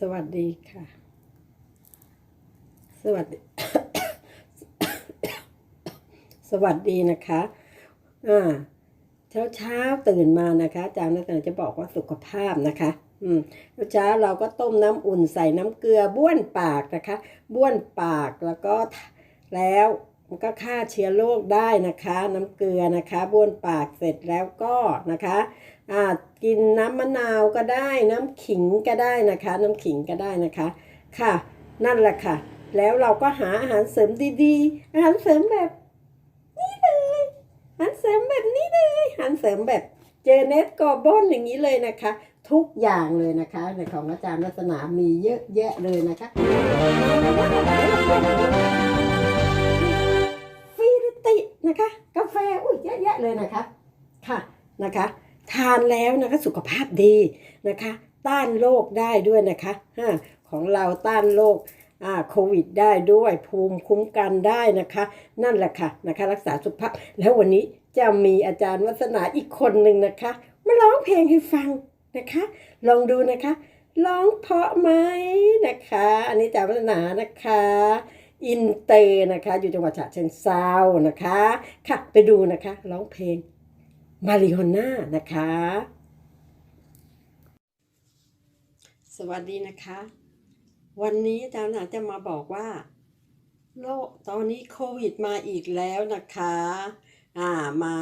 สวัสดีค่ะ สวัสดี สวัสดีนะคะอ่าเช้าเช้าตื่นมานะคะอาจารย์นักจะบอกว่าสุขภาพนะคะ อืมเช้าเช้าเราก็ต้มน้ำอุ่นใส่น้ำเกลือบ้วนปากนะคะ บ้วนปากแล้วก็แล้ว มันก็ฆ่าเชื้อโรคได้นะคะ น้ำเกลือนะคะบ้วนปากเสร็จแล้วก็นะคะอ่ากินน้ำมะนาวก็ได้ น้ำขิงก็ได้นะคะ น้ำขิงก็ได้นะคะ ค่ะ นั่นแหละค่ะ แล้วเราก็หาอาหารเสริมดีๆ อาหารเสริมแบบนี้เลยอาหารเสริมแบบนี้เลยอาหารเสริมแบบเจเนตกอร์บอนอย่างนี้เลยนะคะ ทุกอย่างเลยนะคะในของอาจารย์ลักษณะมีเยอะแยะเลยนะคะะแยะเลยนะคะค่ะนะคะ ทานแล้วนะคะสุขภาพดีนะคะ ต้านโรคได้ด้วยนะคะของเราต้านโรคอ่าโควิดได้ด้วยภูมิคุ้มกันได้นะคะ นั่นแหละค่ะนะคะ รักษาสุขภาพ แล้ววันนี้จะมีอาจารย์วัฒนาอีกคนหนึ่งนะคะมาร้องเพลงให้ฟังนะคะ ลองดูนะคะร้องเพราะไหมนะคะ อันนี้จารย์วัฒนานะคะ อินเตอร์นะคะ อยู่จังหวัดฉะเชิงเซานะคะ ค่ะ ไปดูนะคะ ร้องเพลงมาริโอน่านะคะ สวัสดีนะคะ วันนี้ดาจารย์หนาจะมาบอกว่า โลกตอนนี้โควิดมาอีกแล้วนะคะ อ่ามา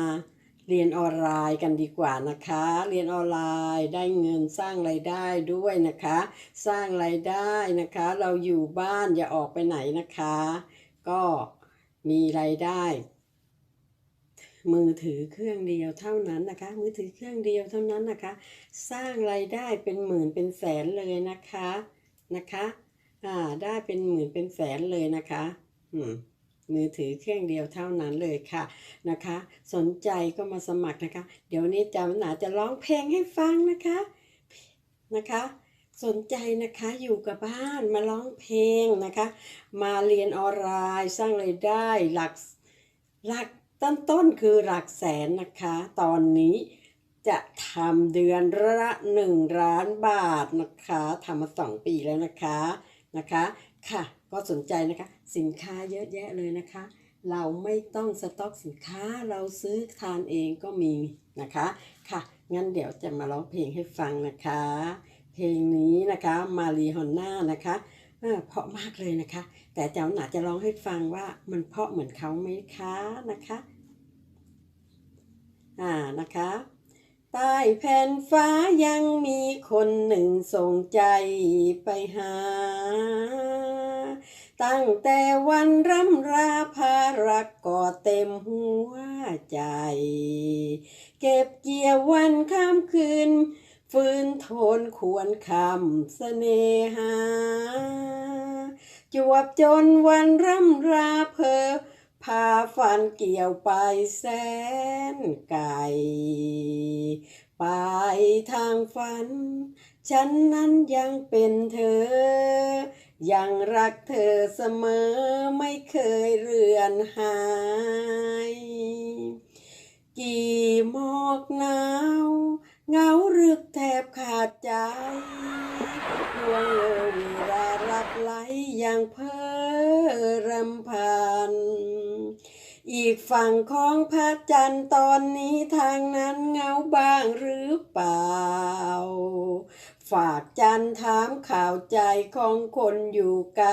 เรียนออนไลน์กันดีกว่านะคะ เรียนออนไลน์ได้เงินสร้างไรายได้ด้วยนะคะ สร้างไรายได้นะคะ เราอยู่บ้านอย่าออกไปไหนนะคะ ก็มีไรายได้ มือถือเครื่องเดียวเท่านั้นนะคะ มือถือเครื่องเดียวเท่านั้นนะคะ สร้างรายได้เป็นหมื่นเป็นแสนเลยนะคะนะคะ อ่าได้เป็นหมื่นเป็นแสนเลยนะคะ อืม มือถือเครื่องเดียวเท่านั้นเลยค่ะนะคะ สนใจก็มาสมัครนะคะ เดี๋ยวนี้จำหนาจะร้องเพลงให้ฟังนะคะนะคะ สนใจนะคะอยู่กับบ้านมาร้องเพลงนะคะ มาเรียนออนไลน์สร้างรายได้หลักหลักต้นต้นคือหลักแสนนะคะ ตอนนี้จะทำเดือนละหนึ่งล้านบาทนะคะทำมาสองปีแล้วนะคะนะคะค่ะ ก็สนใจนะคะ สินค้าเยอะแยะเลยนะคะ เราไม่ต้องสต็อกสินค้าเราซื้อทานเองก็มีนะคะ ค่ะ งั้นเดี๋ยวจะมาร้องเพลงให้ฟังนะคะ เพลงนี้นะคะมารีฮอนน่านะคะเพราะมากเลยนะคะ แต่เจ้าหนาจะร้องให้ฟังว่ามันเพราะเหมือนเขาไหมคะนะคะ อ่านะคะใต้แผ่นฟ้ายังมีคนหนึ่งส่งใจไปหา ตั้งแต่วันร่ำราภารักก็เต็มหัวใจ เก็บเกี่ยววันข้ามคืน ฟื้นทนควรคำเสน่หา จวบจนวันร่ำราเพอพาฝันเกี่ยวไปแสนไกลไปทางฝัน ฉันนั้นยังเป็นเธอ ยังรักเธอเสมอไม่เคยเรือนหาย กี่หมอกหนาวเงารึกแทบขาดใจดวงเลอเวลารับไหลอย่างเพ้อรำพัน อีกฝั่งของพระจันทร์ตอนนี้ทางนั้นเงาบ้างหรือเปล่า ฝากจันถามข่าวใจของคนอยู่ไกล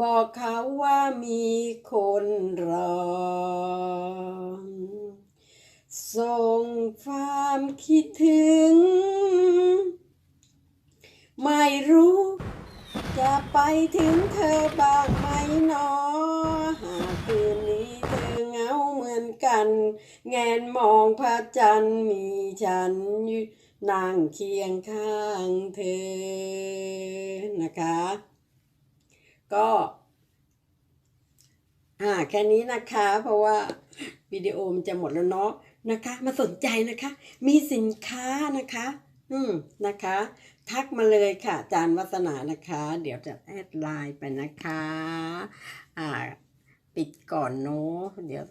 บอกเขาว่ามีคนรอ ส่งความคิดถึง ไม่รู้ จะไปถึงเธอบ้างไหมนอหากคืนนี้ กัน แงนมองพระจันทร์มีฉันนั่งเคียงข้างเธอนะคะ ก็อ่าแค่นี้นะคะ เพราะว่าวิดีโอมันจะหมดแล้วเนาะนะคะ มาสนใจนะคะ มีสินค้านะคะ อืมนะคะ ทักมาเลยค่ะอาจารย์วัฒนานะคะ เดี๋ยวจะแอดไลน์ไปนะคะ อ่า ปิดก่อนเนาะเดี๋ยว